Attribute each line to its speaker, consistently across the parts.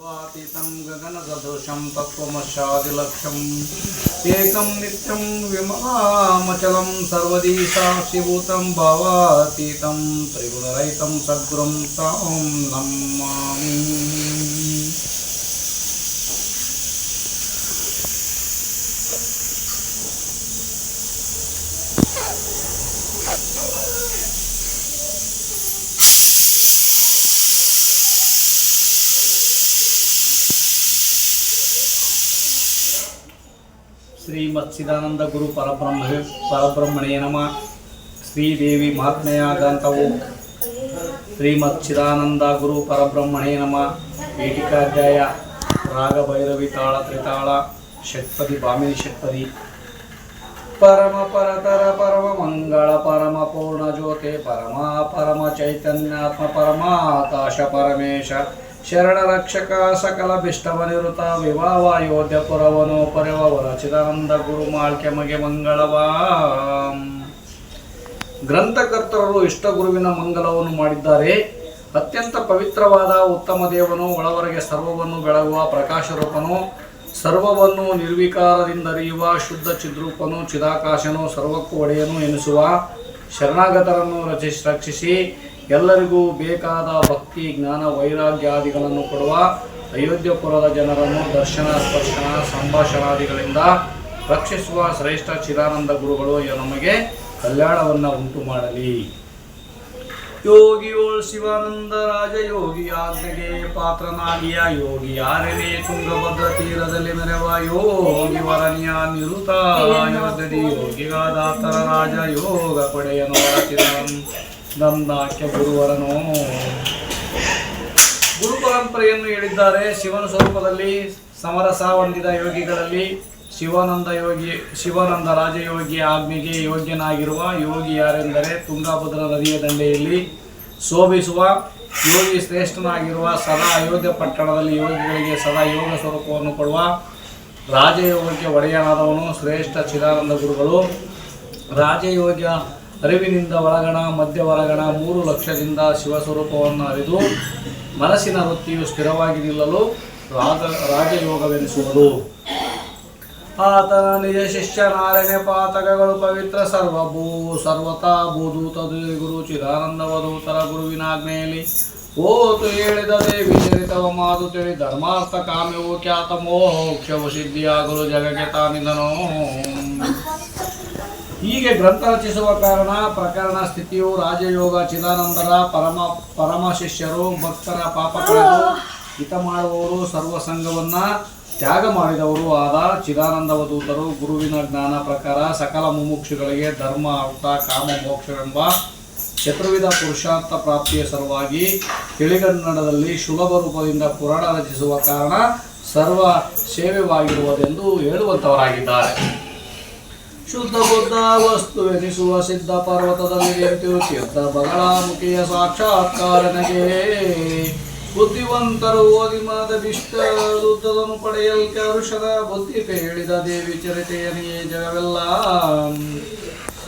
Speaker 1: स्वातीतं गगनसदृशं तत्त्वमशादिलक्ष्यम् एकं नित्यं विमलामचलं सर्वदी साक्षिभूतं भावातीतं त्रिगुणरहितं सद्गुरुं तं नमामि ಶ್ರೀಮತ್ಸಿದಾನಂದ ಗುರು ಪರಬ್ರಹ್ಮ ಪರಬ್ರಹ್ಮಣೇ ನಮಃ. ಶ್ರೀದೇವಿ ಮಹಾತ್ಮೆಯ ಗ್ರಂಥವು. ಶ್ರೀಮಚ್ಚಿದಾನಂದ ಗುರು ಪರಬ್ರಹ್ಮಣೇ ನಮಃ. ಪೀಠಿಕಾಧ್ಯಾಯ ರಾಗ ಭೈರವಿ ತಾಳ ತ್ರಿತಾಳ ಷಟ್ಪದಿ ಭಾಮಿನಿ ಷಟ್ಪದಿ. ಪರಮ ಪರತರ ಪರಮ ಮಂಗಳ ಪರಮ ಪೂರ್ಣ ಜ್ಯೋತಿ ಪರಮ ಪರಮ ಚೈತನ್ಯಾತ್ಮ ಪರಮ ಆಕಾಶ ಪರಮೇಶ. ಶರಣ ರಕ್ಷಕ ಸಕಲ ಬಿಷ್ಟವ ನಿರುತ ವಿವಾಹ ಯೋಧ್ಯ ಪುರವನು ಪರವರ ಚಿದಾನಂದ ಗುರು ಮಾಳ್ಕೆ ಮಗೆ ಮಂಗಳವಾ. ಗ್ರಂಥಕರ್ತರು ಇಷ್ಟ ಗುರುವಿನ ಮಂಗಲವನ್ನು ಮಾಡಿದ್ದಾರೆ. ಅತ್ಯಂತ ಪವಿತ್ರವಾದ ಉತ್ತಮ ದೇವನು ಒಳವರೆಗೆ ಸರ್ವವನ್ನು ಬೆಳಗುವ ಪ್ರಕಾಶ ರೂಪನು ಸರ್ವವನ್ನು ನಿರ್ವಿಕಾರದಿಂದ ಅರಿಯುವ ಶುದ್ಧ ಚಿದ್ರೂಪನು, ಚಿದಾಕಾಶನು, ಸರ್ವಕ್ಕೂ ಒಡೆಯನು ಎನಿಸುವ ಶರಣಾಗತರನ್ನು ರಚಿಸಿ, ರಕ್ಷಿಸಿ ಎಲ್ಲರಿಗೂ ಬೇಕಾದ ಭಕ್ತಿ, ಜ್ಞಾನ, ವೈರಾಗ್ಯಾದಿಗಳನ್ನು ಕೊಡುವ ಅಯೋಧ್ಯಪುರದ ಜನರನ್ನು ದರ್ಶನ, ಸ್ಪರ್ಶನ, ಸಂಭಾಷಣಾದಿಗಳಿಂದ ರಕ್ಷಿಸುವ ಶ್ರೇಷ್ಠ ಚಿದಾನಂದ ಗುರುಗಳು ನಮಗೆ ಕಲ್ಯಾಣವನ್ನು ಉಂಟು ಮಾಡಲಿ. ಯೋಗಿಯೋಳ್ ಶಿವಾನಂದ ರಾಜ, ಯೋಗಿ ಆಜ್ಞೆಗೆ ಪಾತ್ರನಾಗಿಯ ಯೋಗಿ ಯಾರನೇ ತುಂಗಭದ್ರ ತೀರದಲ್ಲಿ ಮೆರೆವ ಯೋಗಿ ವರನಿಯ ನಿರುತ ಯೋಗಿಗಾದಾತರ ರಾಜ, ಯೋಗ ಪಡೆಯನು ನಂದಾಖ್ಯ ಗುರುವರನು. ಗುರು ಪರಂಪರೆಯನ್ನು ಹೇಳಿದ್ದಾರೆ. ಶಿವನ ಸ್ವರೂಪದಲ್ಲಿ ಸಮರಸ ಹೊಂದಿದ ಯೋಗಿಗಳಲ್ಲಿ ಶಿವಾನಂದ ಯೋಗಿ, ಶಿವಾನಂದ ರಾಜಯೋಗಿ ಆಜ್ಞೆಗೆ ಯೋಗ್ಯನಾಗಿರುವ ಯೋಗಿ ಯಾರೆಂದರೆ ತುಂಗಾಭದ್ರಾ ನದಿಯ ದಂಡೆಯಲ್ಲಿ ಶೋಭಿಸುವ ಯೋಗಿ ಶ್ರೇಷ್ಠನಾಗಿರುವ ಸದಾ ಅಯೋಧ್ಯ ಪಟ್ಟಣದಲ್ಲಿ ಯೋಗಿಗಳಿಗೆ ಸದಾ ಯೋಗ ಸ್ವರೂಪವನ್ನು ಕೊಡುವ ರಾಜಯೋಗಕ್ಕೆ ಒಡೆಯನಾದವನು ಶ್ರೇಷ್ಠ ಚಿದಾನಂದ ಗುರುಗಳು. ರಾಜಯೋಗ್ಯ ಅರಿವಿನಿಂದ ಒಳಗಣ, ಮಧ್ಯ ಹೊರಗಣ, ಮೂರು ಲಕ್ಷದಿಂದ ಶಿವಸ್ವರೂಪವನ್ನು ಅರಿದು ಮನಸ್ಸಿನ ವೃತ್ತಿಯು ಸ್ಥಿರವಾಗಿ ನಿಲ್ಲಲು ರಾಜ ರಾಜಯೋಗವೆನಿಸುವುದು ಆತನ ನಿಜ ಶಿಷ್ಯ ನಾರಾಯಣ ಪಾತಕಗಳು ಪವಿತ್ರ ಸರ್ವಭೂ, ಸರ್ವತಾ ಭೂದೂತ ಗುರು ಚಿದಾನಂದವಧೂತರ ಗುರುವಿನ ಆಜ್ಞೆಯಲ್ಲಿ. ಓತು ಹೇಳಿದ ದೇವಿ ಚರಿತವ ಮಾತು ತಿಳಿ ಧರ್ಮಾರ್ಥ ಕಾಮ್ಯವು ಖ್ಯಾತ ಮೋಕ್ಷವು ಸಿದ್ಧಿಯಾಗಲು ಜಗಕ್ಕೆ ತಾನಿದನು. ಹೀಗೆ ಗ್ರಂಥ ರಚಿಸುವ ಕಾರಣ, ಪ್ರಕರಣ ಸ್ಥಿತಿಯು ರಾಜಯೋಗ, ಚಿದಾನಂದರ ಪರಮ ಪರಮ ಶಿಷ್ಯರು ಭಕ್ತರ ಪಾಪಗಳನ್ನು ಹಿತ ಮಾಡುವವರು ಸರ್ವ ಸಂಘವನ್ನ ತ್ಯಾಗ ಮಾಡಿದವರು ಆದ ಚಿದಾನಂದವಧೂತರು ಗುರುವಿನ ಜ್ಞಾನ ಪ್ರಕಾರ ಸಕಲ ಮುಮುಕ್ಷುಗಳಿಗೆ ಧರ್ಮ, ಅರ್ಥ, ಕಾಮ, ಮೋಕ್ಷವೆಂಬ ಚತುರ್ವಿಧ ಪುರುಷಾರ್ಥ ಪ್ರಾಪ್ತಿಯ ಸಲುವಾಗಿ ತಿಳಿಗನ್ನಡದಲ್ಲಿ ಸುಲಭ ರೂಪದಿಂದ ಪುರಾಣ ರಚಿಸುವ ಕಾರಣ ಸರ್ವ ಸೇವೆವಾಗಿರುವುದೆಂದು ಹೇಳುವಂತವರಾಗಿದ್ದಾರೆ. ಶುದ್ಧ ಬುದ್ಧ ವಸ್ತು ಎನಿಸುವ ಸಿದ್ಧ ಪರ್ವತದಲ್ಲಿ ನಿಂತು ತೀರ್ಥ ಬಗಳಾಮುಖಿಯ ಸಾಕ್ಷಾತ್ಕಾರನಿಗೆ ಬುದ್ಧಿವಂತರು ಓದಿ ಮಾದವಿಷ್ಟದನ್ನು ಪಡೆಯಲ್ಕೆ ಅರುಷದ ಬುದ್ಧಿ ಹೇಳಿದ ದೇವಿ ಚರಿತೆಯನಿಯೇ ಜಗವೆಲ್ಲ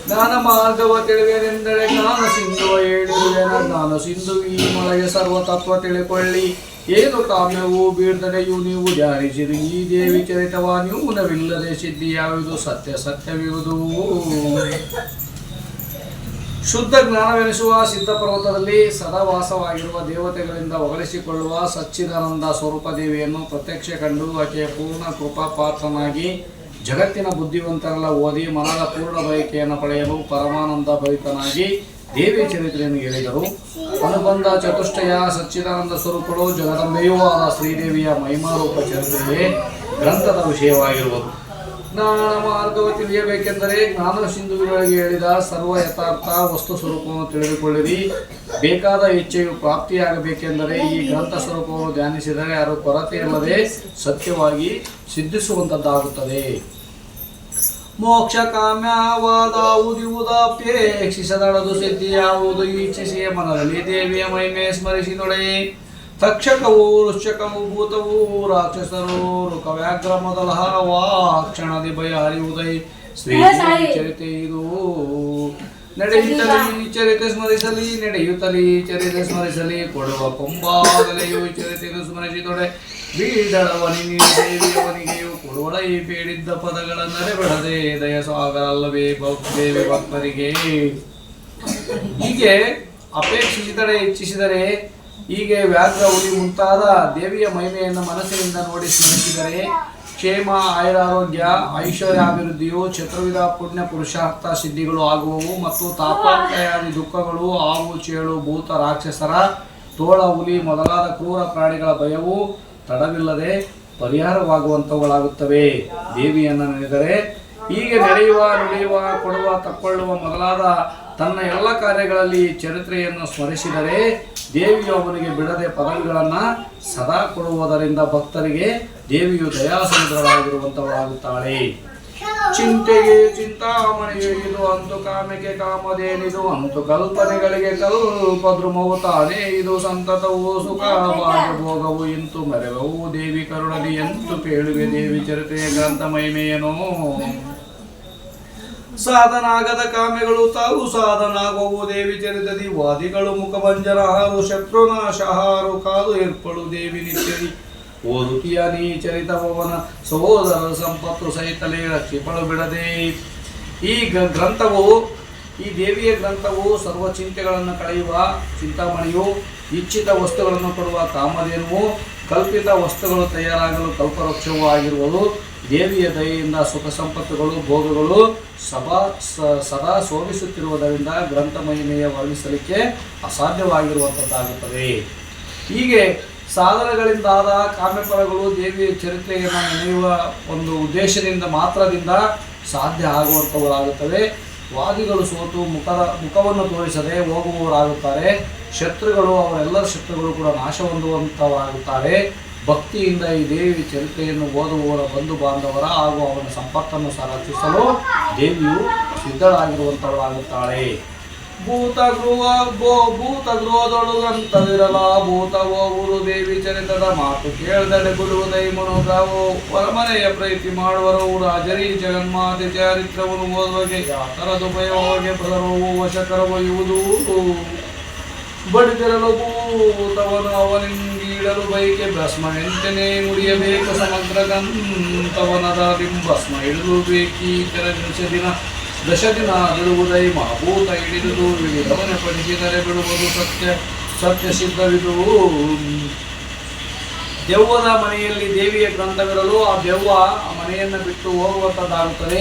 Speaker 1: ಜ್ಞಾನ ಮಾರ್ಗವ ತಿಳಿವೆನೆಂದರೆ ಜ್ಞಾನ ಸಿಂಧುವ ಹೇಳಿದ ಜ್ಞಾನ ಸಿಂಧು ಈ ಮೊಳಗೆ ಸರ್ವ ತತ್ವ ತಿಳಿಕೊಳ್ಳಿ. ಏನು ಕಾಮ್ಯವು ಬೀಳದೆಯೂ ನೀವು ಧ್ಯಾನಿಸಿರಿ ಈ ದೇವಿ ಚರಿತವ ನ್ಯೂನವಿಲ್ಲದೆ ಸಿದ್ಧಿ ಯಾವುದು ಸತ್ಯ ಸತ್ಯವಿರುವುದು. ಶುದ್ಧ ಜ್ಞಾನವೆನಿಸುವ ಸಿದ್ಧ ಪರ್ವತದಲ್ಲಿ ಸದಾ ವಾಸವಾಗಿರುವ ದೇವತೆಗಳಿಂದ ಹೊಗಳಿಸಿಕೊಳ್ಳುವ ಸಚ್ಚಿದಾನಂದ ಸ್ವರೂಪ ದೇವಿಯನ್ನು ಪ್ರತ್ಯಕ್ಷ ಕಂಡು ಆಕೆಯ ಪೂರ್ಣ ಕೃಪಾ ಪಾತ್ರನಾಗಿ ಜಗತ್ತಿನ ಬುದ್ಧಿವಂತರೆಲ್ಲ ಓದಿ ಮನದ ಪೂರ್ಣ ಬಯಕೆಯನ್ನು ಪಡೆಯಲು ಪರಮಾನಂದ ಭರಿತನಾಗಿ ದೇವಿ ಚರಿತ್ರೆಯನ್ನು ಹೇಳಿದರು. ಅನುಬಂಧ ಚತುಷ್ಟಯ ಸಚ್ಚಿದಾನಂದ ಸ್ವರೂಪಗಳು ಜಗದಂಬೆಯೂ ಆದ ಶ್ರೀದೇವಿಯ ಮಹಿಮಾರೂಪ ಚರಿತ್ರೆಯೇ ಗ್ರಂಥದ ವಿಷಯವಾಗಿರುವುದು. ಜ್ಞಾನ ಮಾರ್ಗವು ತಿಳಿಯಬೇಕೆಂದರೆ ಜ್ಞಾನ ಸಿಂಧುಗಳಿಗೆ ಹೇಳಿದ ಸರ್ವ ಯಥಾರ್ಥ ವಸ್ತು ಸ್ವರೂಪವನ್ನು ತಿಳಿದುಕೊಳ್ಳಿರಿ. ಬೇಕಾದ ಇಚ್ಛೆಯು ಪ್ರಾಪ್ತಿಯಾಗಬೇಕೆಂದರೆ ಈ ಗ್ರಂಥ ಸ್ವರೂಪವನ್ನು ಧ್ಯಾನಿಸಿದರೆ ಅದು ಕೊರತೆ ಇಲ್ಲದೆ ಸತ್ಯವಾಗಿ ಸಿದ್ಧಿಸುವಂಥದ್ದಾಗುತ್ತದೆ. ಮೋಕ್ಷ ಕಾಮ್ಯವಾದಾವುದಿವುದಪೇಕ್ಷಿಸದಳದು ಸಿದ್ಧಿಯಾವುದು ಇಚ್ಛಿಸಿ ಮನದಲ್ಲಿ ದೇವಿಯ ಮಹಿಮೆ ಸ್ಮರಿಸಿ ನೊಡೆ. ತಕ್ಷಕವು ವೃಶ್ಚಕವು ಭೂತವು ರಾಕ್ಷಸರು ರುಕವ್ಯಾಘ್ರ ಮೊದಲ ವಾಕ್ಷಣದಿ ಭಯ ಹರಿಯುವುದೈ ಶ್ರೀ ಚರಿತೆ ಇದು. ನಡೆಯುತ್ತಲೇ ಚರಿತೆ ಸ್ಮರಿಸಲಿ ನಡೆಯುತ್ತಲೇ ಚರಿತೆ ಸ್ಮರಿಸಲಿ ಕೊಡುವ ಕೊಂಬಾದಲೆಯು ಚರಿತೆಯನ್ನು ಸ್ಮರಿಸಿದೊಡೆ ಬೀಡಳವನಿ ದೇವಿಯವನಿಗೆಯು ಕೊಡುವಳೈ ಬೇಡಿದ್ದ ಪದಗಳ ನರೆಬಿಡದೆ ದಯ ಸಾಗರಲ್ಲವೇ ದೇವಿ ಭಕ್ತರಿಗೆ ಹೀಗೆ ಅಪೇಕ್ಷಿಸಿದರೆ, ಇಚ್ಛಿಸಿದರೆ, ಹೀಗೆ ವ್ಯಾಘ್ರ ಉಳಿ ಮುಂತಾದ ದೇವಿಯ ಮಹಿಮೆಯನ್ನು ಮನಸ್ಸಿನಿಂದ ನೋಡಿ ಸ್ಮರಿಸಿದರೆ, ಕ್ಷೇಮ, ಆಯುರಾರೋಗ್ಯ, ಐಶ್ವರ್ಯಾಭಿವೃದ್ಧಿಯು ಚತುರ್ವಿಧ ಪುಣ್ಯ ಪುರುಷಾರ್ಥ ಸಿದ್ಧಿಗಳು ಆಗುವವು ಮತ್ತು ತಾಪಾಂತಯಾದಿ ದುಃಖಗಳು, ಹಾವು, ಚೇಳು, ಭೂತ, ರಾಕ್ಷಸರ, ತೋಳ, ಹುಲಿ ಮೊದಲಾದ ಕ್ರೂರ ಪ್ರಾಣಿಗಳ ಭಯವು ತಡವಿಲ್ಲದೆ ಪರಿಹಾರವಾಗುವಂಥವುಗಳಾಗುತ್ತವೆ. ದೇವಿಯನ್ನು ನೆನೆದರೆ ಹೀಗೆ ನಡೆಯುವ, ನುಡಿಯುವ, ಕೊಡುವ, ತಕ್ಕೊಳ್ಳುವ ಮೊದಲಾದ ತನ್ನ ಎಲ್ಲ ಕಾರ್ಯಗಳಲ್ಲಿ ಚರಿತ್ರೆಯನ್ನು ಸ್ಮರಿಸಿದರೆ ದೇವಿಯು ಅವನಿಗೆ ಬಿಡದೆ ಪದವಿಗಳನ್ನು ಸದಾ ಕೊಡುವುದರಿಂದ ಭಕ್ತರಿಗೆ ದೇವಿಯು ದಯಾಸಮುದ್ರವಾಗಿರುವಂಥವಳಾಗುತ್ತಾಳೆ ಚಿಂತೆಗೆ ಚಿಂತಾಮಣಿಗೆ ಇದು ಅಂತು ಕಾಮೆಗೆ ಕಾಮದೇನಿದು ಅಂತು ಕಲ್ಪನೆಗಳಿಗೆ ಕಲ್ಪದ್ರುಮವು ತಾನೇ ಇದು ಸಂತತವು ಸುಖ ಭೋಗವು ಇಂತು ಮರೆವವು ದೇವಿ ಕರುಣದಿ ಎಂತು ಕೇಳುವೆ ದೇವಿ ಚರಿತೆಯ ಗ್ರಂಥ ಮಹಿಮೆಯೇನೋ ಸಾಧನಾಗದ ಕಾಮೆಗಳು ತಾವು ಸಾಧನಾಗುವು ದೇವಿ ಚರಿತದಿ ವಾದಿಗಳು ಮುಖಭಂಜನ, ಹಾರು ಶತ್ರುನಾಶ, ಹಾರು ಕಾಲು ಏರ್ಪಳು ದೇವಿ ನಿತ್ಯದಿ. ಓದುತಿಯ ನೀ ಚರಿತವನ ಸಹೋದರ ಸಂಪತ್ತು ಸಹಿತಲೇ ರಕ್ಷಿಪಳು ಬಿಡದೆ ಈ ಗ್ರಂಥವು, ಈ ದೇವಿಯ ಗ್ರಂಥವು ಸರ್ವ ಚಿಂತೆಗಳನ್ನು ಕಳೆಯುವ ಚಿಂತಾಮಣಿಯು ಇಚ್ಛಿತ ವಸ್ತುಗಳನ್ನು ಕೊಡುವ ಕಾಮಧೇನುವು ಕಲ್ಪಿತ ವಸ್ತುಗಳು ತಯಾರಾಗಲು ಕಲ್ಪವೃಕ್ಷವೂ ಆಗಿರುವುದು. ದೇವಿಯ ದಯೆಯಿಂದ ಸುಖ ಸಂಪತ್ತುಗಳು, ಭೋಗಗಳು ಸಭಾ ಸದಾ ಶೋಭಿಸುತ್ತಿರುವುದರಿಂದ ಗ್ರಂಥ ಮಹಿಮೆಯ ವರ್ಣಿಸಲಿಕ್ಕೆ ಅಸಾಧ್ಯವಾಗಿರುವಂಥದ್ದಾಗುತ್ತದೆ. ಹೀಗೆ ಸಾಧನಗಳಿಂದಾದ ಕಾಮ್ಯಪರಗಳು ದೇವಿಯ ಚರಿತ್ರೆಯನ್ನು ನೆನೆಯುವ ಒಂದು ಉದ್ದೇಶದಿಂದ ಮಾತ್ರದಿಂದ ಸಾಧ್ಯ ಆಗುವಂಥವುಗಳಾಗುತ್ತವೆ. ವಾದಿಗಳು ಸೋತು ಮುಖದ, ಮುಖವನ್ನು ತೋರಿಸದೆ ಹೋಗುವವರಾಗುತ್ತಾರೆ. ಶತ್ರುಗಳು ಅವರೆಲ್ಲರ ಶತ್ರುಗಳು ಕೂಡ ನಾಶ ಹೊಂದುವಂಥವರಾಗುತ್ತಾರೆ. ಭಕ್ತಿಯಿಂದ ಈ ದೇವಿ ಚರಿತ್ರೆಯನ್ನು ಓದುವವರ ಬಂಧು ಬಾಂಧವರ ಹಾಗೂ ಅವನ ಸಂಪತ್ತನ್ನು ಸಹ ರಕ್ಷಿಸಲು ದೇವಿಯು ಸಿದ್ಧಳಾಗಿರುವಂಥವಳಾಗುತ್ತಾಳೆ. ಭೂತ ಗೃಹ ಗೋ ಭೂತ ಗೃಹದೊಳಗಂತವಿರಲ ಭೂತ ಓವುರು ದೇವಿ ಚರಿತದ ಮಾತು ಕೇಳ್ದಡೆ ಬಿಡುವುದೈ ಮನೋಗಾವು ಹೊರಮನೆಯ ಪ್ರೀತಿ ಮಾಡುವರು ರಾಜರಿ ಜಗನ್ಮಾತೆ ಚಾರಿತ್ರವನ್ನು ಓದುವಗೆ ಯಾತರದ ಭಯವಗೆ ಪ್ರದರವು ವಶಕರ ಒಯ್ಯುವುದು. ಬಡಿದಿರಲು ಭೂತವನು ಅವನಿಂಗೀಡಲು ಬೈಕೆ ಭಸ್ಮವೆಂತೆನೆ ಮುಡಿಯಬೇಕು ಸಮಗ್ರ ಗಂತವನದ ಬಿಂಬಸ್ಮ ಇಳಿದು ಬೇಕೀತರ ದಶ ದಿನ ದಶ ದಿನ ಬಿಡುವುದೈ ಮಹಾಭೂತ ಹಿಡಿದುದು ಹಿಡಿದವನೆ ಪಡಿಸಿದರೆ ಬಿಡುವುದು ಸತ್ಯ ಸತ್ಯ ಸಿದ್ಧವಿದು. ದೆವ್ವದ ಮನೆಯಲ್ಲಿ ದೇವಿಯ ಗ್ರಂಥವಿರಲು ಆ ದೆವ್ವ ಆ ಮನೆಯನ್ನು ಬಿಟ್ಟು ಹೋಗುವಂಥದ್ದಾಗುತ್ತದೆ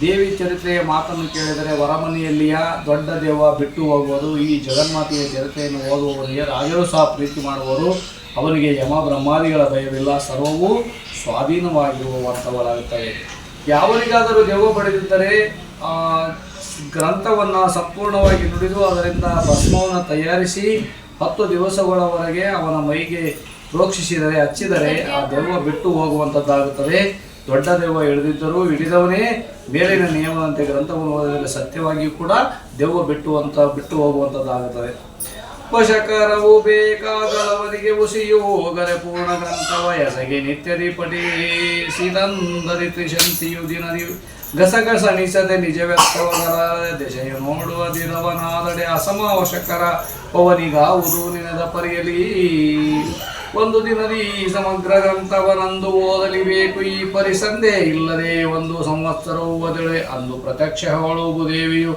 Speaker 1: ದೇವಿ ಚರಿತ್ರೆಯ ಮಾತನ್ನು ಕೇಳಿದರೆ ಹೊರಮನೆಯಲ್ಲಿಯ ದೊಡ್ಡ ದೆವ್ವ ಬಿಟ್ಟು ಹೋಗುವುದು, ಈ ಜಗನ್ಮಾತೆಯ ಚರಿತ್ರೆಯನ್ನು ಓದುವವರಿಗೆ ರಾಜರು ಸಹ ಪ್ರೀತಿ ಮಾಡುವರು. ಅವರಿಗೆ ಯಮ ಬ್ರಹ್ಮಾದಿಗಳ ಭಯವಿಲ್ಲ ಸರ್ವವೂ ಸ್ವಾಧೀನವಾಗಿರುವಂಥವರಾಗುತ್ತವೆ ಯಾವರಿಗಾದರೂ ದೆವ್ವ ಪಡೆದಿದ್ದರೆ ಗ್ರಂಥವನ್ನು ಸಂಪೂರ್ಣವಾಗಿ ನುಡಿದು ಅದರಿಂದ ಭಸ್ಮವನ್ನು ತಯಾರಿಸಿ ಹತ್ತು ದಿವಸಗಳವರೆಗೆ ಅವನ ಮೈಗೆ ಪ್ರೋಕ್ಷಿಸಿದರೆ, ಹಚ್ಚಿದರೆ ಆ ದೆವ್ವ ಬಿಟ್ಟು ಹೋಗುವಂಥದ್ದಾಗುತ್ತದೆ. ದೊಡ್ಡ ದೆವ್ವ ಹಿಡಿದಿದ್ದರೂ ಹಿಡಿದವನೇ ಮೇಲಿನ ನಿಯಮದಂತೆ ಗ್ರಂಥವನ್ನು ಓದಿದರೆ ಸತ್ಯವಾಗಿಯೂ ಕೂಡ ದೆವ್ವ ಬಿಟ್ಟುವಂತ ಬಿಟ್ಟು ಹೋಗುವಂಥದ್ದಾಗುತ್ತದೆ. ಉಪಶಕರವು ಬೇಕಾದವರಿಗೆ ಉಸಿಯು ಹೋಗರೆ ಪೂರ್ಣ ಗ್ರಂಥವ ಎಸಗೆ ನಿತ್ಯದಿ ಪಠಿಸಿದಂದರಿ ತ್ರಿಶಂತಿಯು ದಿನದಿ ಗಸಗಸಣಿಸದೆ ನಿಜವೆತ್ತವಗರ ದೆಸೆಯು ನೋಡುವ ದಿನವನಾದಡೆ ಅಸಮಾವಶಕರ ಪವನಿಗಾವುದು ನಿನದ ಪರಿಯಲಿ. ಒಂದು ದಿನದಿ ಸಮಗ್ರ ಗ್ರಂಥವನಂದು ಓದಲಿಬೇಕು, ಈ ಪರಿಸಂದೇ ಇಲ್ಲದೆ ಒಂದು ಸಂವತ್ಸರವು ಓದಳೆ ಅಂದು ಪ್ರತ್ಯಕ್ಷ ಹೊಳುವು ದೇವಿಯು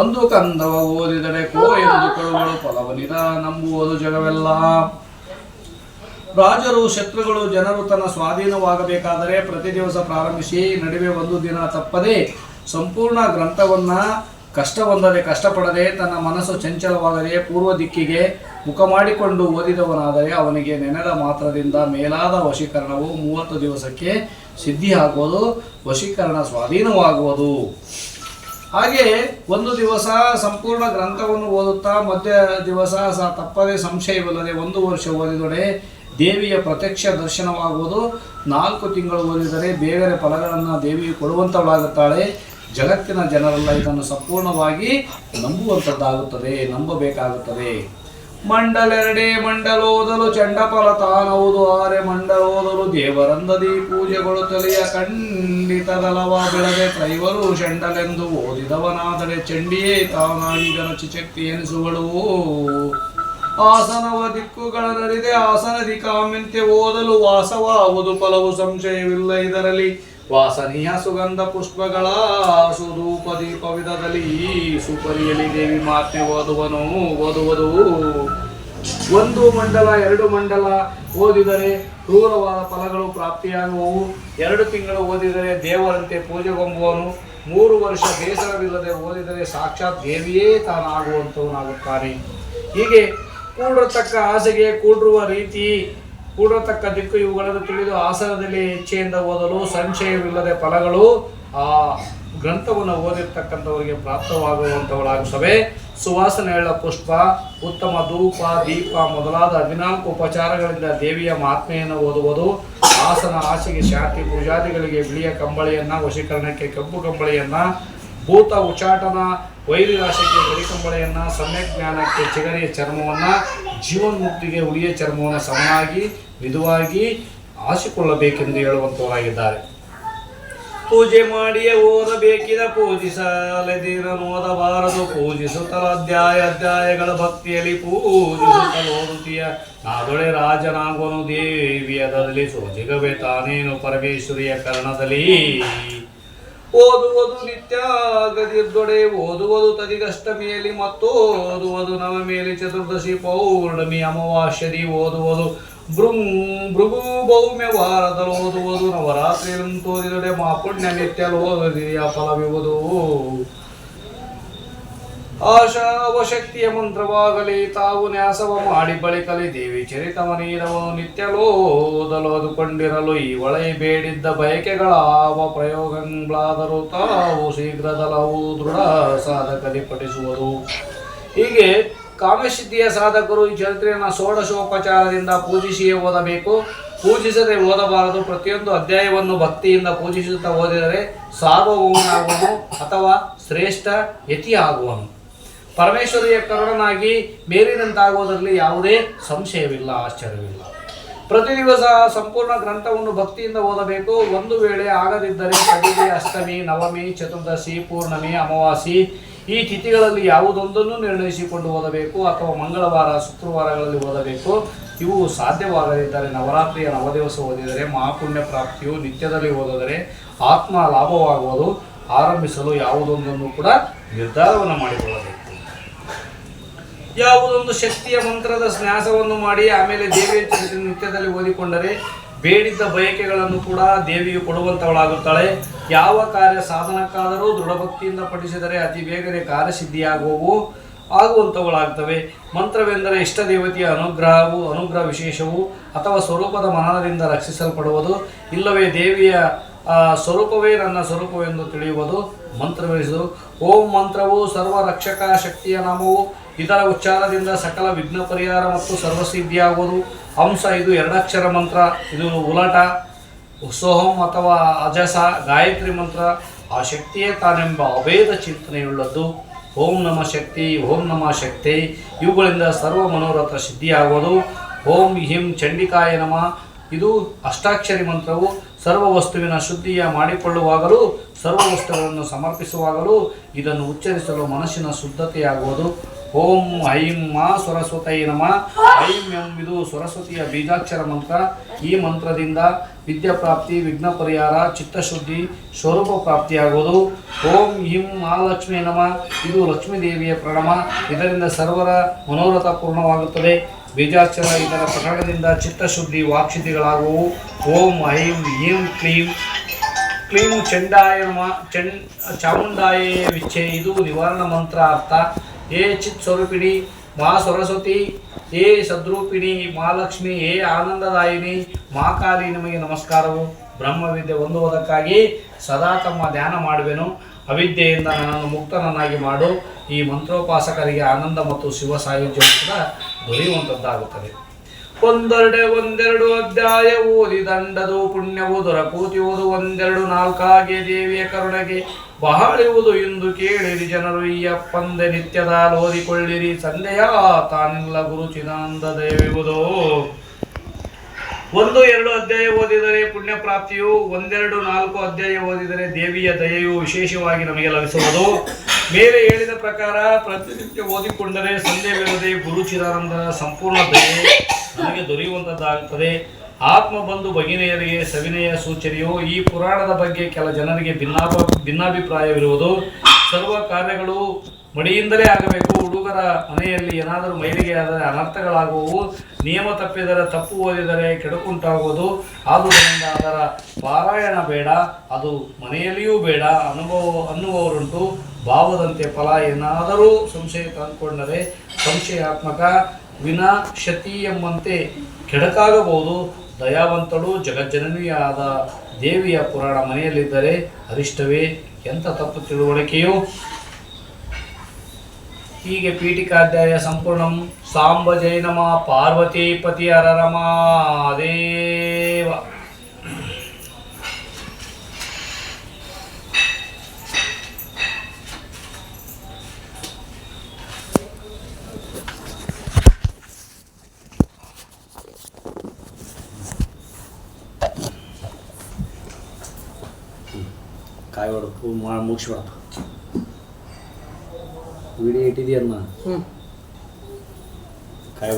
Speaker 1: ಒಂದು ಕಂದವ ಓದಿದರೆ ಕೋ ಎಂದು ಕಳುಗಳು ಫಲವನಿದ, ನಂಬುವುದು ಜಗವೆಲ್ಲ. ರಾಜರು, ಶತ್ರುಗಳು, ಜನರು ತನ್ನ ಸ್ವಾಧೀನವಾಗಬೇಕಾದರೆ ಪ್ರತಿ ದಿವಸ ಪ್ರಾರಂಭಿಸಿ ನಡುವೆ ಒಂದು ದಿನ ತಪ್ಪದೆ ಸಂಪೂರ್ಣ ಗ್ರಂಥವನ್ನ ಕಷ್ಟ ಬಂದರೆ ಕಷ್ಟಪಡದೆ ತನ್ನ ಮನಸ್ಸು ಚಂಚಲವಾಗದೆ ಪೂರ್ವ ದಿಕ್ಕಿಗೆ ಮುಖ ಮಾಡಿಕೊಂಡು ಓದಿದವನಾದರೆ ಅವನಿಗೆ ನೆನೆದ ಮಾತ್ರದಿಂದ ಮೇಲಾದ ವಶೀಕರಣವು ಮೂವತ್ತು ದಿವಸಕ್ಕೆ ಸಿದ್ಧಿಯಾಗುವುದು, ವಶೀಕರಣ ಸ್ವಾಧೀನವಾಗುವುದು. ಹಾಗೆ ಒಂದು ದಿವಸ ಸಂಪೂರ್ಣ ಗ್ರಂಥವನ್ನು ಓದುತ್ತಾ ಮಧ್ಯ ದಿವಸ ಸಹ ತಪ್ಪದೆ ಸಂಶಯವಿಲ್ಲದೆ ಒಂದು ವರ್ಷ ಓದಿದೊಡೆ ದೇವಿಯ ಪ್ರತ್ಯಕ್ಷ ದರ್ಶನವಾಗುವುದು. ನಾಲ್ಕು ತಿಂಗಳು ಓದಿದರೆ ಬೇರೆ ಫಲಗಳನ್ನು ದೇವಿಯು ಕೊಡುವಂಥವಳಾಗುತ್ತಾಳೆ ಜಗತ್ತಿನ ಜನರೆಲ್ಲ ಇದನ್ನು ಸಂಪೂರ್ಣವಾಗಿ ನಂಬುವಂಥದ್ದಾಗುತ್ತದೆ ನಂಬಬೇಕಾಗುತ್ತದೆ. ಮಂಡಲೆರಡೇ ಮಂಡಲೋದಲು ಚಂಡಫಲ ತಾನೌದು, ಆರೆ ಮಂಡಲೋದಲು ದೇವರಂದದಿ ಪೂಜೆಗಳು ತಲೆಯ ಖಂಡಿತದಲವ ಬೆಳದೆ ತ್ರೈವರು ಚಂಡಲೆಂದು ಓದಿದವನಾದರೆ ಚಂಡಿಯೇ ತಾನಾಗಿ ಗಣಚಿ ಶಕ್ತಿ ಎನಿಸುಗಳು ಆಸನವ ದಿಕ್ಕುಗಳನ್ನರಿದೆ ಆಸನದಿ ಕಾಮ್ಯಂತೆ ಓದಲು ವಾಸವಾವುದು ಫಲವು ಸಂಶಯವಿಲ್ಲ ಇದರಲ್ಲಿ. ವಾಸನೀಯ ಸುಗಂಧ ಪುಷ್ಪಗಳ ಸುಧೂಪ ದೀಪವಿಧದಲ್ಲಿ ಸುಪರಿಯಲ್ಲಿ ದೇವಿ ಮಾತೆ ಓದುವನು, ಓದುವುದು. ಒಂದು ಮಂಡಲ, ಎರಡು ಮಂಡಲ ಓದಿದರೆ ಕ್ರೂರವಾದ ಫಲಗಳು ಪ್ರಾಪ್ತಿಯಾಗುವವು. ಎರಡು ತಿಂಗಳು ಓದಿದರೆ ದೇವರಂತೆ ಪೂಜೆಗೊಂಬುವನು ಮೂರು ವರ್ಷ ಬೇಸರವಿಲ್ಲದೆ ಓದಿದರೆ ಸಾಕ್ಷಾತ್ ದೇವಿಯೇ ತಾನಾಗುವಂಥವನಾಗುತ್ತಾನೆ ಹೀಗೆ ಕೂಡತಕ್ಕ ಆಸೆಗೆ ಕೂಡಿರುವ ರೀತಿ, ಕೂಡಿರತಕ್ಕ ದಿಕ್ಕು ಇವುಗಳನ್ನು ತಿಳಿದು ಆಸನದಲ್ಲಿ ಇಚ್ಛೆಯಿಂದ ಓದಲು ಸಂಶಯವಿಲ್ಲದೆ ಫಲಗಳು ಆ ಗ್ರಂಥವನ್ನು ಓದಿರ್ತಕ್ಕಂಥವರಿಗೆ ಪ್ರಾಪ್ತವಾಗುವಂಥವಳಾಗುತ್ತವೆ. ಸುವಾಸನೆಯುಳ್ಳ ಪುಷ್ಪ, ಉತ್ತಮ ಧೂಪ, ದೀಪ ಮೊದಲಾದ ಹದಿನಾಲ್ಕು ಉಪಚಾರಗಳಿಂದ ದೇವಿಯ ಮಹಾತ್ಮೆಯನ್ನು ಓದುವುದು, ಆಸನ ಆಸೆಗೆ ಶಾಂತಿ ಪೂಜಾದಿಗಳಿಗೆ ಬಿಳಿಯ ಕಂಬಳಿಯನ್ನ, ವಶೀಕರಣಕ್ಕೆ ಕಪ್ಪು ಕಂಬಳಿಯನ್ನ, ಭೂತ ಉಚಾಟನ ವೈರಿರಾಶಕ್ಕೆ ಬರಿ ಕಂಬಳಿಯನ್ನ ಸಮ್ಯಕ್ ಜ್ಞಾನಕ್ಕೆ ಚಿಗರಿಯ ಚರ್ಮವನ್ನು ಜೀವನ್ಮುಕ್ತಿಗೆ ಉಳಿಯ ಚರ್ಮವನ್ನು ಸಮನಾಗಿ, ಮಿದುವಾಗಿ ಆಶಿಕೊಳ್ಳಬೇಕೆಂದು ಹೇಳುವಂತವರಾಗಿದ್ದಾರೆ. ಪೂಜೆ ಮಾಡಿಯೇ ಓದಬೇಕಿದ ಪೂಜಿಸಲದಿರನು ಓದಬಾರದು ಪೂಜಿಸುತ್ತಲ ಅಧ್ಯಾಯ, ಅಧ್ಯಾಯಗಳ ಭಕ್ತಿಯಲ್ಲಿ ಪೂಜಿಸುತ್ತಲ ಓದುತ್ತೀಯ ನಾದೊಳೆ ರಾಜನಾಗೋನು ದೇವಿಯದಲ್ಲಿ ಸೋಜಿಗವೇ ತಾನೇನು ಪರಮೇಶ್ವರಿಯ ಕರ್ಣದಲ್ಲಿ? ಓದುವುದು ನಿತ್ಯ ಗದಿರ್ದೊಡೆ ಓದುವುದು ತದಿಗಷ್ಟಮಿಯಲ್ಲಿ ಮತ್ತು ಓದುವುದು ಮೇಲೆ ಚತುರ್ದಶಿ ಪೌರ್ಣಮಿ ಅಮಾವಾಸ್ಯದಿ ಓದುವುದು. ಭೃಂ, ಭೃಗು ಭೌಮ್ಯ ವಾರದಲ್ಲಿ ಓದುವುದು ನವರಾತ್ರಿಯನ್ನು ತೋರಿದೊಡೆ ಮಾ ಪುಣ್ಯ ನಿತ್ಯ ಓದಿದೆಯಾ ಫಲವಿರುವುದು ಆಶಾ ಅವಶಕ್ತಿಯ ಮಂತ್ರವಾಗಲಿ, ತಾವು ನ್ಯಾಸವ ಮಾಡಿ ಬಳಿಕಲಿ ದೇವಿ ಚರಿತವ ನೀರವನು ನಿತ್ಯಲೋದಲು ಅದುಕೊಂಡಿರಲು ಈ ಒಳೆ ಬೇಡಿದ್ದ ಬಯಕೆಗಳಾವ ಪ್ರಯೋಗಗಳಾದರೂ ತಾವು ಶೀಘ್ರದಲವು ದೃಢ ಸಾಧಕಲಿ ಪಠಿಸುವುದು ಹೀಗೆ ಕಾಮಸಿದ್ಧಿಯ ಸಾಧಕರು ಈ ಚರಿತ್ರೆಯನ್ನು ಷೋಡಶೋಪಚಾರದಿಂದ ಪೂಜಿಸಿಯೇ ಓದಬೇಕು. ಪೂಜಿಸದೆ ಓದಬಾರದು. ಪ್ರತಿಯೊಂದು ಅಧ್ಯಾಯವನ್ನು ಭಕ್ತಿಯಿಂದ ಪೂಜಿಸುತ್ತಾ ಓದಿದರೆ ಸಾರ್ವಭೌಮನಾಗುವನು ಅಥವಾ ಶ್ರೇಷ್ಠ ಯತಿಯಾಗುವನು. ಪರಮೇಶ್ವರಿಯ ಕರುಣನಾಗಿ ಮೇಲಿನಂತಾಗುವುದರಲ್ಲಿ ಯಾವುದೇ ಸಂಶಯವಿಲ್ಲ, ಆಶ್ಚರ್ಯವಿಲ್ಲ. ಪ್ರತಿ ದಿವಸ ಸಂಪೂರ್ಣ ಗ್ರಂಥವನ್ನು ಭಕ್ತಿಯಿಂದ ಓದಬೇಕು. ಒಂದು ವೇಳೆ ಆಗದಿದ್ದರೆ ಕಡಿಮೆ ಅಷ್ಟಮಿ, ನವಮಿ, ಚತುರ್ದಶಿ, ಪೂರ್ಣಮಿ ಅಮಾವಾಸಿ ಈ ತಿಥಿಗಳಲ್ಲಿ ಯಾವುದೊಂದನ್ನು ನಿರ್ಣಯಿಸಿಕೊಂಡು ಓದಬೇಕು ಅಥವಾ ಮಂಗಳವಾರ, ಶುಕ್ರವಾರಗಳಲ್ಲಿ ಓದಬೇಕು. ಇವು ಸಾಧ್ಯವಾಗದಿದ್ದರೆ ನವರಾತ್ರಿಯ ನವದಿವಸ ಓದಿದರೆ ಮಹಾಪುಣ್ಯ ಪ್ರಾಪ್ತಿಯು ನಿತ್ಯದಲ್ಲಿ ಓದಿದರೆ ಆತ್ಮ ಲಾಭವಾಗುವುದು. ಆರಂಭಿಸಲು ಯಾವುದೊಂದನ್ನು ಕೂಡ ನಿರ್ಧಾರವನ್ನು ಮಾಡಿಕೊಳ್ಳಬೇಕು. ಯಾವುದೊಂದು ಶಕ್ತಿಯ ಮಂತ್ರದ ಸ್ನ್ಯಾಸವನ್ನು ಮಾಡಿ ಆಮೇಲೆ ದೇವಿಯ ಚರಿತ್ರೆ ನಿತ್ಯದಲ್ಲಿ ಓದಿಕೊಂಡರೆ ಬೇಡಿದ್ದ ಬಯಕೆಗಳನ್ನು ಕೂಡ ದೇವಿಯು ಕೊಡುವಂತವಳಾಗುತ್ತಾಳೆ. ಯಾವ ಕಾರ್ಯ ಸಾಧನಕ್ಕಾದರೂ ದೃಢಭಕ್ತಿಯಿಂದ ಪಠಿಸಿದರೆ ಅತಿ ಬೇಗನೆ ಕಾರ್ಯಸಿದ್ಧಿಯಾಗುವವು ಆಗುವಂಥವುಗಳಾಗ್ತವೆ ಮಂತ್ರವೆಂದರೆ ಇಷ್ಟ ದೇವತೆಯ ಅನುಗ್ರಹವು, ಅನುಗ್ರಹ ವಿಶೇಷವು ಅಥವಾ ಸ್ವರೂಪದ ಮನನದಿಂದ ರಕ್ಷಿಸಲ್ಪಡುವುದು. ಇಲ್ಲವೇ ದೇವಿಯ ಸ್ವರೂಪವೇ ನನ್ನ ಸ್ವರೂಪವೆಂದು ತಿಳಿಯುವುದು ಮಂತ್ರವೆನಿಸಿದರು ಓಂ ಮಂತ್ರವು ಸರ್ವ ರಕ್ಷಕ ಶಕ್ತಿಯ ನಾಮವು. ಇದರ ಉಚ್ಚಾರದಿಂದ ಸಕಲ ವಿಘ್ನ ಪರಿಹಾರ ಮತ್ತು ಸರ್ವಸಿದ್ಧಿಯಾಗುವುದು. ಹಂಸ ಇದು ಎರಡಕ್ಷರ ಮಂತ್ರ. ಇದು ಉಲಟ, ಸೋಹಂ ಅಥವಾ ಅಜಸ, ಗಾಯತ್ರಿ ಮಂತ್ರ. ಆ ಶಕ್ತಿಯೇ ತಾನೆಂಬ ಅಭೇದ ಚಿಂತನೆಯುಳ್ಳದ್ದು. ಓಂ ನಮ ಶಕ್ತಿ, ಓಂ ನಮ ಶಕ್ತಿ. ಇವುಗಳಿಂದ ಸರ್ವ ಮನೋರಥ ಸಿದ್ಧಿಯಾಗುವುದು. ಓಂ ಹಿಂ ಚಂಡಿಕಾಯ ನಮ. ಇದು ಅಷ್ಟಾಕ್ಷರಿ ಮಂತ್ರವು. ಸರ್ವ ವಸ್ತುವಿನ ಶುದ್ಧಿಯ ಮಾಡಿಕೊಳ್ಳುವಾಗಲೂ ಸರ್ವ ವಸ್ತುಗಳನ್ನು ಸಮರ್ಪಿಸುವಾಗಲೂ ಇದನ್ನು ಉಚ್ಚರಿಸಲು ಮನಸ್ಸಿನ ಶುದ್ಧತೆಯಾಗುವುದು. ಓಂ ಐಂ ಮಾ ಸರಸ್ವತೈ ನಮ. ಐಂ ಎಂ ಇದು ಸರಸ್ವತಿಯ ಬೀಜಾಕ್ಷರ ಮಂತ್ರ. ಈ ಮಂತ್ರದಿಂದ ವಿದ್ಯಾಪ್ರಾಪ್ತಿ, ವಿಘ್ನ ಪರಿಹಾರ, ಚಿತ್ತಶುದ್ಧಿ, ಸ್ವರೂಪ ಪ್ರಾಪ್ತಿಯಾಗುವುದು. ಓಂ ಹಿಂ ಮಹಾಲಕ್ಷ್ಮಿ ನಮ. ಇದು ಲಕ್ಷ್ಮೀ ದೇವಿಯ ಪ್ರಣಮ. ಇದರಿಂದ ಸರ್ವರ ಮನೋರಥ ಪೂರ್ಣವಾಗುತ್ತದೆ. ಬೀಜಾಕ್ಷರ ಇದರ ಪ್ರಕರಣದಿಂದ ಚಿತ್ತಶುದ್ಧಿ ವಾಕ್ಷಿತಿಗಳಾಗುವು ಓಂ ಐಂ, ಏಂ ಕ್ಲೀಂ. ಕ್ಲೀಂ ಚಂಡಾಯ ಚಂಡ್ ಚಾಮುಂಡಾಯ ವಿಚ್ಛೆ ಇದು ನಿವಾರಣ ಮಂತ್ರ ಅರ್ಥ. ಏ ಚಿತ್ ಸ್ವರೂಪಿಣಿ, ಮಾ ಸರಸ್ವತಿ. ಏ ಸದ್ರೂಪಿಣಿ ಮಹಾಲಕ್ಷ್ಮಿ ಏ ಆನಂದದಾಯಿನಿ. ಮಾ ಕಾಲಿ ನಿಮಗೆ ನಮಸ್ಕಾರವು. ಬ್ರಹ್ಮವಿದ್ಯೆ ಹೊಂದುವುದಕ್ಕಾಗಿ ಸದಾ ತಮ್ಮ ಧ್ಯಾನ ಮಾಡುವೆನು. ಅವಿದ್ಯೆಯಿಂದ ನನ್ನನ್ನು ಮುಕ್ತನನ್ನಾಗಿ ಮಾಡು. ಈ ಮಂತ್ರೋಪಾಸಕರಿಗೆ ಆನಂದ ಮತ್ತು ಶಿವ ಸಾಯುಜ್ಯವು ಕೂಡ ದೊರೆಯುವಂಥದ್ದಾಗುತ್ತದೆ ಒಂದೆರಡೆ ಒಂದೆರಡು ಅಧ್ಯಾಯ ಓದಿ ದಂಡದು ಪುಣ್ಯವು ದೊರಕೂತಿಯುವುದು ಒಂದೆರಡು ನಾಲ್ಕಾಗೆ ದೇವಿಯ ಕರುಣೆಗೆ ಬಹಳಿರುವುದು ಎಂದು ಕೇಳಿರಿ ಜನರು. ಈ ಅಪ್ಪಂದೆ ನಿತ್ಯದ ಓದಿಕೊಳ್ಳಿರಿ. ಸಂದೇಹ ತಾನಿಲ್ಲ ಗುರು ಚಿದಾನಂದ ದಯವಿರುವುದು ಒಂದು, ಎರಡು ಅಧ್ಯಾಯ ಓದಿದರೆ ಪುಣ್ಯ ಪ್ರಾಪ್ತಿಯು ಒಂದೆರಡು, ನಾಲ್ಕು ಅಧ್ಯಾಯ ಓದಿದರೆ ದೇವಿಯ ದಯೆಯು ವಿಶೇಷವಾಗಿ ನಮಗೆ ಲಭಿಸುವುದು. ಮೇಲೆ ಹೇಳಿದ ಪ್ರಕಾರ, ಪ್ರತಿನಿತ್ಯ ಓದಿಕೊಂಡರೆ ಸಂದೇಹವಿಲ್ಲದೆ ಗುರು ಚಿದಾನಂದರ ಸಂಪೂರ್ಣ ದಯೆ ನಮಗೆ ದೊರೆಯುವಂತದ್ದಾಗುತ್ತದೆ. ಆತ್ಮ ಬಂಧು ಭಗಿನಿಯರಿಗೆ ಸವಿನಯ ಸೂಚನೆಯು ಈ ಪುರಾಣದ ಬಗ್ಗೆ ಕೆಲ ಜನರಿಗೆ ಭಿನ್ನಾಭ ಭಿನ್ನಾಭಿಪ್ರಾಯವಿರುವುದು. ಸರ್ವ ಕಾರ್ಯಗಳು ಮಡಿಯಿಂದಲೇ ಆಗಬೇಕು. ಹುಡುಗರ ಮನೆಯಲ್ಲಿ ಏನಾದರೂ ಮೈಲಿಗೆ ಆದರೆ ಅನರ್ಥಗಳಾಗುವು ನಿಯಮ ತಪ್ಪಿದರೆ ತಪ್ಪು ಓದಿದರೆ ಕೆಡುಕುಂಟಾಗುವುದು. ಆದುದರಿಂದ ಅದರ ಪಾರಾಯಣ ಬೇಡ. ಅದು ಮನೆಯಲ್ಲಿಯೂ ಬೇಡ. ಅನುಭವ ಅನ್ನುವವರುಂಟು. ಭಾವದಂತೆ ಫಲ ಏನಾದರೂ ಸಂಶಯ ತಂದುಕೊಂಡರೆ ಸಂಶಯಾತ್ಮಕ. ವಿನಾಶತಿ ಎಂಬಂತೆ ಕೆಡಕಾಗಬಹುದು. ದಯಾವಂತಳು ಜಗಜ್ಜನನಿಯಾದ ದೇವಿಯ ಪುರಾಣ ಮನೆಯಲ್ಲಿದ್ದರೆ ಅರಿಷ್ಟವೇ? ಎಂಥ ತಪ್ಪು ತಿಳುವಳಿಕೆಯು? ಹೀಗೆ ಪೀಠಿಕಾಧ್ಯಾಯ ಸಂಪೂರ್ಣಂ ಸಾಂಬ ಜೈನಮ ಪಾರ್ವತಿ ಪತಿ ದೇವ. ಕಾಯಿ ಹೊಡೆದು ಮುಗಿಸ್ಬಿಡಪ್ಪ. ವಿಡಿಯೋ ಇಟ್ಟಿದೆಯನ್ನ
Speaker 2: ಹ್ಞೂ
Speaker 1: ಕಾಯಿ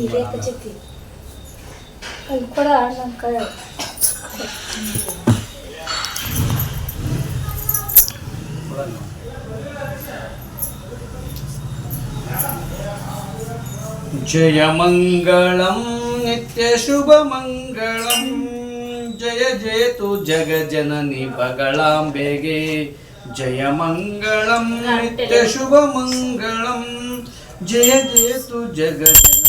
Speaker 3: ಇದೆ ಕಚತಿ ಅದು ಕೂಡ ನಮ್ಮ ಕಡೆ
Speaker 1: ಕೊಡಮ್ಮ नित्यशुभमङ्गलम् जय जयतु जगजननि बगलाम्बेगे जय तो मङ्गलं नित्यशुभमङ्गलं जय जयतु तो जगजन